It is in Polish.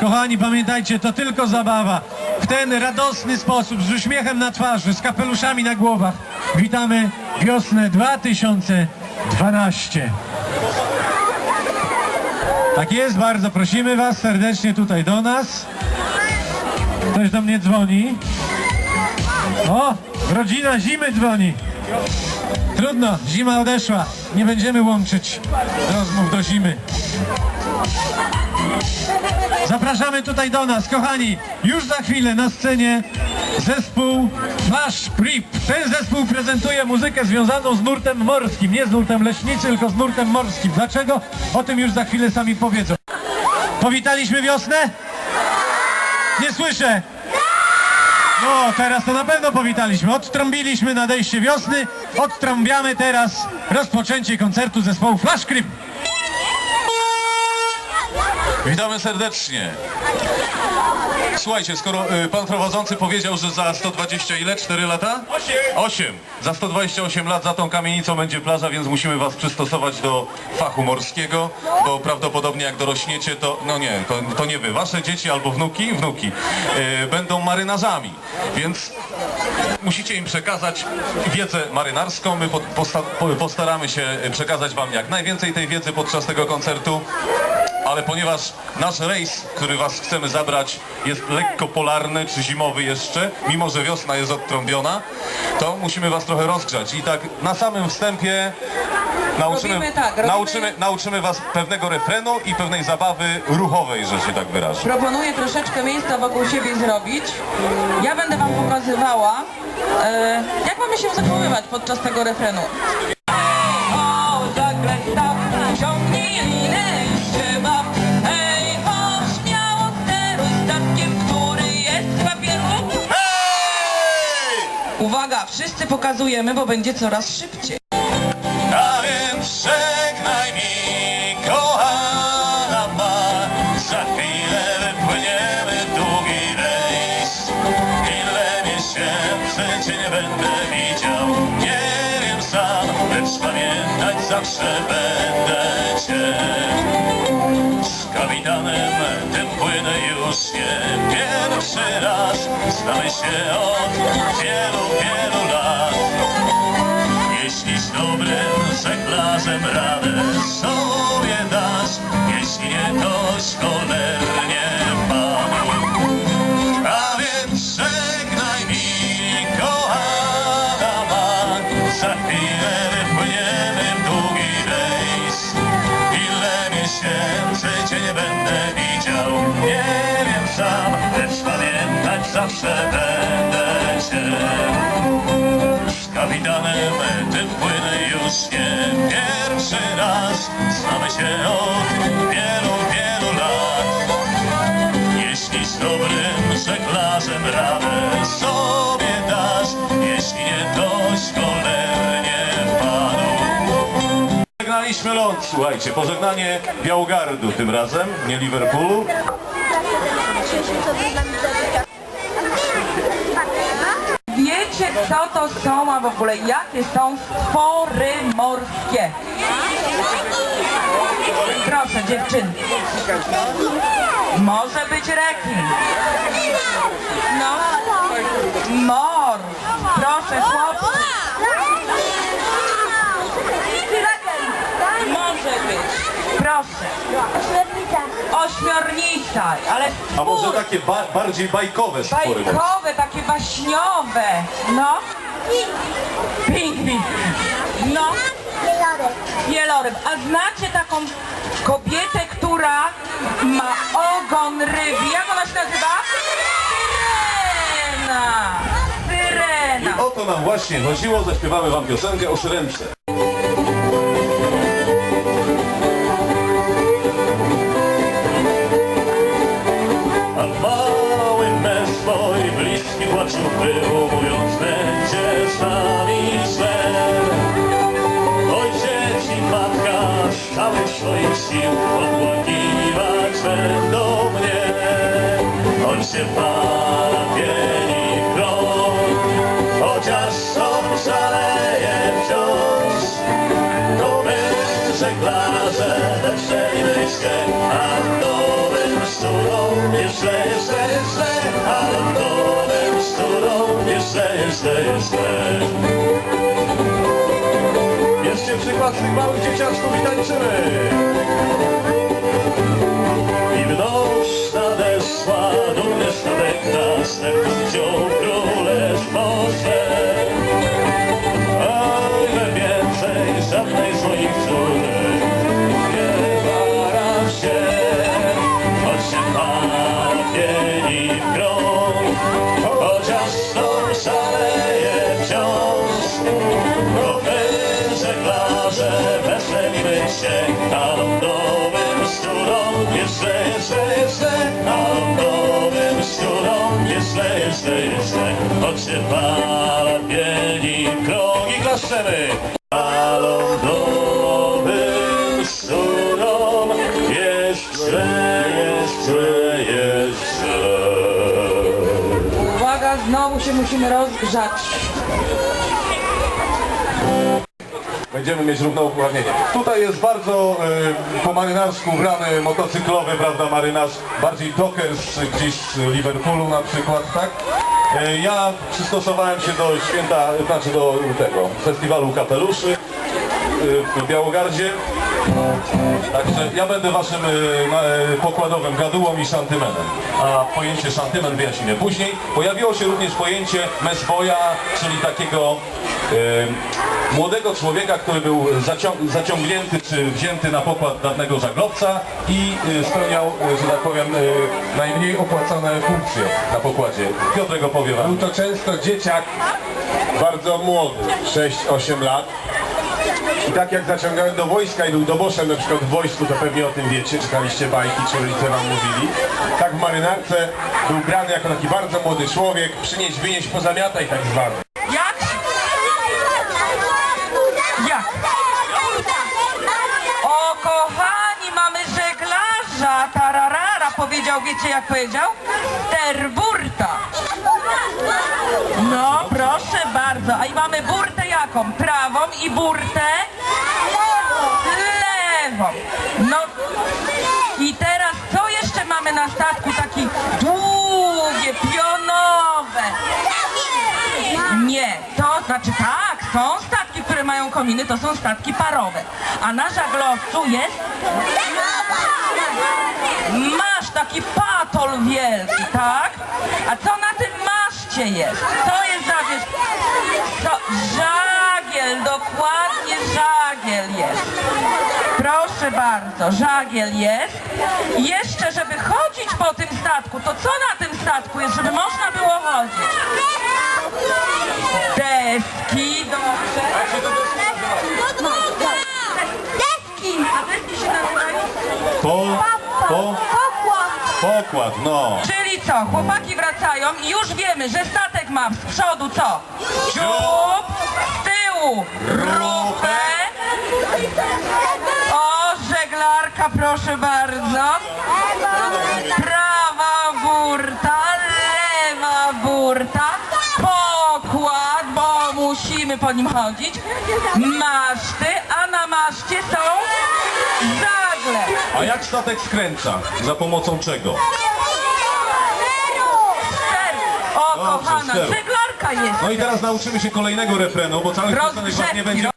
Kochani, pamiętajcie, to tylko zabawa. W ten radosny sposób, z uśmiechem na twarzy, z kapeluszami na głowach. Witamy wiosnę 2012. Tak jest, bardzo prosimy Was serdecznie tutaj do nas. Ktoś do mnie dzwoni. O, rodzina zimy dzwoni. Trudno, zima odeszła. Nie będziemy łączyć rozmów do zimy. Zapraszamy tutaj do nas, kochani. Już za chwilę na scenie zespół Flash Creep. Ten zespół prezentuje muzykę związaną z nurtem morskim. Nie z nurtem leśnicy, tylko z nurtem morskim. Dlaczego? O tym już za chwilę sami powiedzą. Powitaliśmy wiosnę? Nie słyszę. No, teraz to na pewno powitaliśmy. Odtrąbiliśmy nadejście wiosny. Odtrąbiamy teraz rozpoczęcie koncertu zespołu Flash Creep. Witamy serdecznie. Słuchajcie, skoro y, pan prowadzący powiedział, że za 120 ile? 4 lata? 8. 8. Za 128 lat za tą kamienicą będzie plaża, więc musimy was przystosować do fachu morskiego, bo prawdopodobnie jak dorośniecie, to, no nie, to, to nie wy, wasze dzieci albo wnuki, wnuki, y, będą marynarzami, więc musicie im przekazać wiedzę marynarską. My po, posta, po, postaramy się przekazać wam jak najwięcej tej wiedzy podczas tego koncertu. Ale ponieważ nasz rejs, który was chcemy zabrać, jest lekko polarny, czy zimowy jeszcze, mimo że wiosna jest odtrąbiona, to musimy was trochę rozgrzać. I tak na samym wstępie nauczymy, Robimy tak, robimy- nauczymy, nauczymy was pewnego refrenu i pewnej zabawy ruchowej, że się tak wyrażę. Proponuję troszeczkę miejsca wokół siebie zrobić. Ja będę wam pokazywała, e, jak mamy się zachowywać podczas tego refrenu. Tak, ciągnij linę Uwaga, wszyscy pokazujemy, bo będzie coraz szybciej. A więc żegnaj mi, kochana ma, za chwilę wypłyniemy długi rejs. Ile nie będę widział, zawsze będę cię. Z kapitanem tym płynę już nie pierwszy raz, znamy się od wielu, wielu lat. Jeśli z dobrym żeglarzem radę sobie dasz, jeśli nie, to szkolernie zawsze będę cię. Z kapitanem tym płynę już nie pierwszy raz. Znamy się od wielu, wielu lat. Jeśli z dobrym żeglarzem radę sobie dasz Jeśli nie, to szkolernie panu. Żegnaliśmy ląd, słuchajcie, pożegnanie Białogardu tym razem, nie Liverpoolu co to są, a w ogóle jakie są stwory morskie? Proszę, dziewczyny. Może być rekin. No. Mor. Proszę, chłopcy. Może być. Proszę. Ośmiornica, ale A może takie ba bardziej bajkowe morskie? bajkowe, takie baśniowe. No. Pingwin. No. Wieloryb. A znacie taką kobietę, która ma ogon rybi? Jak ona się nazywa? Syrena! Syrena! O to nam właśnie chodziło, zaśpiewamy wam piosenkę o szyrence. Bierzcie przykład tych małych dzieciaczków i tańczymy. Lądowym studom. Jeszcze, jeszcze, jeszcze, choć się pieni krogi klaszczemy. Lądowym studom. Jeszcze, jeszcze, jeszcze. Uwaga, znowu się musimy rozgrzać. Będziemy mieć równouprawnienie. Tutaj jest bardzo e, po marynarsku ubrany motocyklowy, prawda, marynarz, bardziej Dockers gdzieś z Liverpoolu na przykład, tak? E, ja przystosowałem się do święta, znaczy do tego festiwalu kapeluszy w Białogardzie. Także ja będę waszym na- e, pokładowym gadułą i szantymenem. A pojęcie szantymen wyjaśnimy później. Pojawiło się również pojęcie mesboja, czyli takiego młodego człowieka, który był zacią- zaciągnięty czy wzięty na pokład dawnego żaglowca i spełniał, że tak powiem, najmniej opłacane funkcje na pokładzie. Piotrek opowie wam. Był to często dzieciak bardzo młody, 6-8 lat. Tak jak zaciągałem do wojska i był doboszem na przykład w wojsku, to pewnie o tym wiecie, czytaliście bajki, czy rodzice wam mówili. Tak w marynarce był brany jako taki bardzo młody człowiek, przynieść, wynieść, pozamiataj tak zwany. Jak? Jak? O kochani, mamy żeglarza, tararara, powiedział, wiecie jak powiedział? Terburta. No, proszę bardzo. A i mamy burtę jaką? Prawą i burtę? Nie, to znaczy tak, są statki, które mają kominy, to są statki parowe. A na żaglowcu jest Masz taki patol wielki, tak? A co na tym maszcie jest? To jest zawieź... To Proszę bardzo, żagiel jest. I Jeszcze, żeby chodzić po tym statku, to co na tym statku jest, żeby można było chodzić? Deski, dobrze. Deski! A deski się nazywają? Po, po, pokład, no. Czyli co, chłopaki wracają i już wiemy, że statek ma z przodu co? Dziób, z tyłu rupę. O, żeglarka, proszę bardzo. Prawa burta, lewa burta, pokład, bo musimy po nim chodzić, maszty, a na maszcie są żagle. A jak statek skręca? Za pomocą czego? Ster. O, Dobrze, kochana, ster. żeglarka jest. No i teraz nauczymy się kolejnego refrenu, bo całych piosenek was nie Rozgrzewki, będzie